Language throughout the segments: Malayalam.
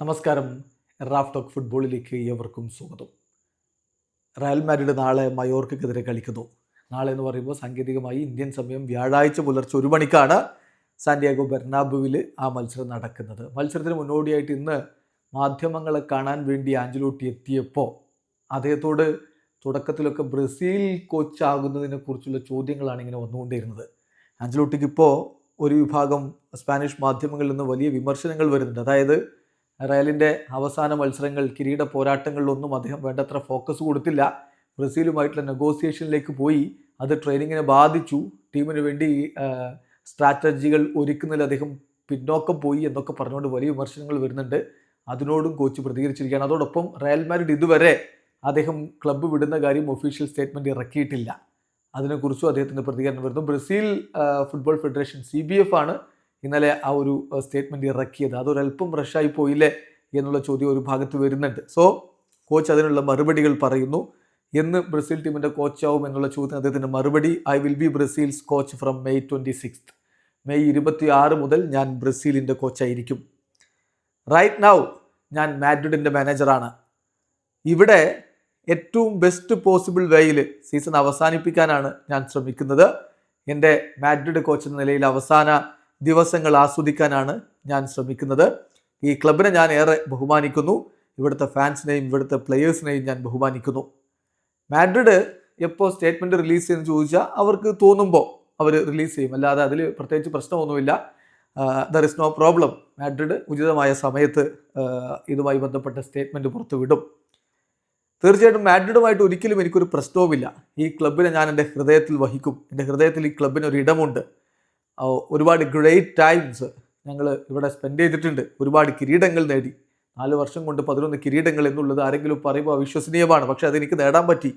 നമസ്കാരം. റാഫ് ടോക്ക് ഫുട്ബോളിലേക്ക് ഏവർക്കും സ്വാഗതം. റയൽ മാഡ്രിഡ് നാളെ മയോർക്കെതിരെ കളിക്കുന്നു. നാളെ എന്ന് പറയുമ്പോൾ സാങ്കേതികമായി ഇന്ത്യൻ സമയം വ്യാഴാഴ്ച പുലർച്ചെ ഒരു മണിക്കാണ് സാന്റിയാഗോ ബെർണാബുവിൽ ആ മത്സരം നടക്കുന്നത്. മത്സരത്തിന് മുന്നോടിയായിട്ട് ഇന്ന് മാധ്യമങ്ങളെ കാണാൻ വേണ്ടി ആഞ്ചലോട്ടി എത്തിയപ്പോൾ അദ്ദേഹത്തോട് തുടക്കത്തിലൊക്കെ ബ്രസീൽ കോച്ചാകുന്നതിനെ കുറിച്ചുള്ള ചോദ്യങ്ങളാണ് ഇങ്ങനെ വന്നുകൊണ്ടിരുന്നത് ആഞ്ചലോട്ടിക്ക് ഇപ്പോൾ ഒരു വിഭാഗം സ്പാനിഷ് മാധ്യമങ്ങളിൽ നിന്ന് വലിയ വിമർശനങ്ങൾ വരുന്നുണ്ട്. അതായത് റയലിന്റെ അവസാന മത്സരങ്ങൾ കിരീട പോരാട്ടങ്ങളിലൊന്നും അദ്ദേഹം വേണ്ടത്ര ഫോക്കസ് കൊടുത്തില്ല. ബ്രസീലുമായിട്ടുള്ള നെഗോസിയേഷനിലേക്ക് പോയി. അത് ട്രെയിനിങ്ങിനെ ബാധിച്ചു. ടീമിന് വേണ്ടി സ്ട്രാറ്റജികൾ ഒരുക്കുന്നതിൽ അദ്ദേഹം പിന്നോക്കം പോയി എന്നൊക്കെ പറഞ്ഞുകൊണ്ട് വലിയ വിമർശനങ്ങൾ വരുന്നുണ്ട്. അതിനോടും കോച്ച് പ്രതികരിച്ചിരിക്കുകയാണ്. അതോടൊപ്പം റയൽ മാഡ്രിഡ് ഇതുവരെ അദ്ദേഹം ക്ലബ്ബ് വിടുന്ന കാര്യം ഒഫീഷ്യൽ സ്റ്റേറ്റ്മെന്റ് ഇറക്കിയിട്ടില്ല. അതിനെക്കുറിച്ചും അദ്ദേഹത്തിന്റെ പ്രതികരണം വരുന്നു. Brazil football federation C B F ആണ് ഇന്നലെ ആ ഒരു സ്റ്റേറ്റ്മെന്റ് ഇറക്കിയത്. അതൊരല്പം റഷായി പോയില്ലേ എന്നുള്ള ചോദ്യം ഒരു ഭാഗത്ത് വരുന്നുണ്ട്. സോ കോച്ച് അതിനുള്ള മറുപടികൾ പറയുന്നു. എന്ന് ബ്രസീൽ ടീമിന്റെ കോച്ചാവും എന്നുള്ള ചോദ്യം അദ്ദേഹത്തിന്റെ മറുപടി I will be Brazil's coach from May twenty six May ഇരുപത്തി ആറ് മുതൽ ഞാൻ ബ്രസീലിന്റെ കോച്ചായിരിക്കും റൈറ്റ് നൗ ഞാൻ മാഡ്രിഡിന്റെ മാനേജറാണ് ഇവിടെ ഏറ്റവും ബെസ്റ്റ് പോസിബിൾ വേയിൽ സീസൺ അവസാനിപ്പിക്കാനാണ് ഞാൻ ശ്രമിക്കുന്നത്. എന്റെ മാഡ്രിഡ് കോച്ച് എന്ന നിലയിൽ അവസാന ദിവസങ്ങൾ ആസ്വദിക്കാനാണ് ഞാൻ ശ്രമിക്കുന്നത്. ഈ ക്ലബിനെ ഞാൻ ഏറെ ബഹുമാനിക്കുന്നു. ഇവിടുത്തെ ഫാൻസിനെയും ഇവിടുത്തെ പ്ലെയേഴ്സിനെയും ഞാൻ ബഹുമാനിക്കുന്നു. മാഡ്രിഡ് എപ്പോൾ സ്റ്റേറ്റ്മെന്റ് റിലീസ് ചെയ്യുമെന്ന് ചോദിച്ചാൽ അവർക്ക് തോന്നുമ്പോൾ അവർ റിലീസ് ചെയ്യും. അല്ലാതെ അതിൽ പ്രത്യേകിച്ച് പ്രശ്നമൊന്നുമില്ല. There is no problem Madrid ഉചിതമായ സമയത്ത് ഇതുമായി ബന്ധപ്പെട്ട സ്റ്റേറ്റ്മെന്റ് പുറത്തുവിടും. തീർച്ചയായിട്ടും മാഡ്രിഡുമായിട്ട് ഒരിക്കലും എനിക്കൊരു പ്രശ്നവുമില്ല. ഈ ക്ലബിനെ ഞാൻ എന്റെ ഹൃദയത്തിൽ വഹിക്കും. എന്റെ ഹൃദയത്തിൽ ഈ ക്ലബിന് ഒരു ഇടമുണ്ട് ഒരുപാട് ഗ്രേറ്റ് ടൈംസ് ഞങ്ങൾ ഇവിടെ സ്പെൻഡ് ചെയ്തിട്ടുണ്ട്. ഒരുപാട് കിരീടങ്ങൾ നേടി. നാല് വർഷം കൊണ്ട് പതിനൊന്ന് കിരീടങ്ങൾ എന്നുള്ളത് ആരെങ്കിലും പറയുമ്പോൾ അവിശ്വസനീയമാണ്. പക്ഷേ അതെനിക്ക് നേടാൻ പറ്റി.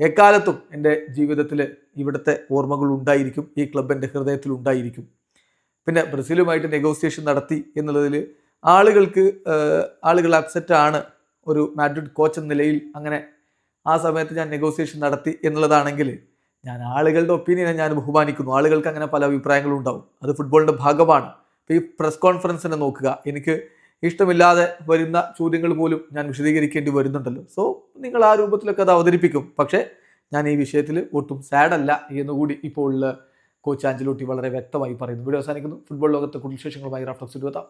എക്കാലത്തും എന്റെ ജീവിതത്തിൽ ഇവിടുത്തെ ഓർമ്മകൾ ഉണ്ടായിരിക്കും. ഈ ക്ലബ് എന്റെ ഹൃദയത്തിൽ ഉണ്ടായിരിക്കും. പിന്നെ ബ്രസീലുമായിട്ട് നെഗോസിയേഷൻ നടത്തി എന്നുള്ളതിൽ ആളുകൾക്ക് ആളുകൾ അപ്സെറ്റ് ആണ്. ഒരു മാഡ്രിഡ് കോച്ച് എന്ന നിലയിൽ അങ്ങനെ ആ സമയത്ത് ഞാൻ നെഗോസിയേഷൻ നടത്തി എന്നുള്ളതാണെങ്കിൽ ഞാൻ ആളുകളുടെ ഒപ്പീനിയനെ ഞാൻ ബഹുമാനിക്കുന്നു. ആളുകൾക്ക് അങ്ങനെ പല അഭിപ്രായങ്ങളും ഉണ്ടാവും. അത് ഫുട്ബോളിന്റെ ഭാഗമാണ്. ഈ പ്രസ് കോൺഫറൻസിനെ നോക്കുക. എനിക്ക് ഇഷ്ടമില്ലാതെ വരുന്ന ചോദ്യങ്ങൾ പോലും ഞാൻ വിശദീകരിക്കേണ്ടി വരുന്നുണ്ടല്ലോ. സോ നിങ്ങൾ ആ രൂപത്തിലൊക്കെ അത് അവതരിപ്പിക്കും. പക്ഷേ ഞാൻ ഈ വിഷയത്തിൽ ഒട്ടും സാഡല്ല എന്നുകൂടി ഇപ്പോൾ കോച്ച് ആഞ്ചലോട്ടി വളരെ വ്യക്തമായി പറയുന്നു. വീഡിയോ അവസാനിക്കുന്നു. ഫുട്ബോൾ ലോകത്തെ കൂടുതൽ വിശേഷങ്ങളുമായി റാഫ്റ്റോക്സ് ഇരുപത്താം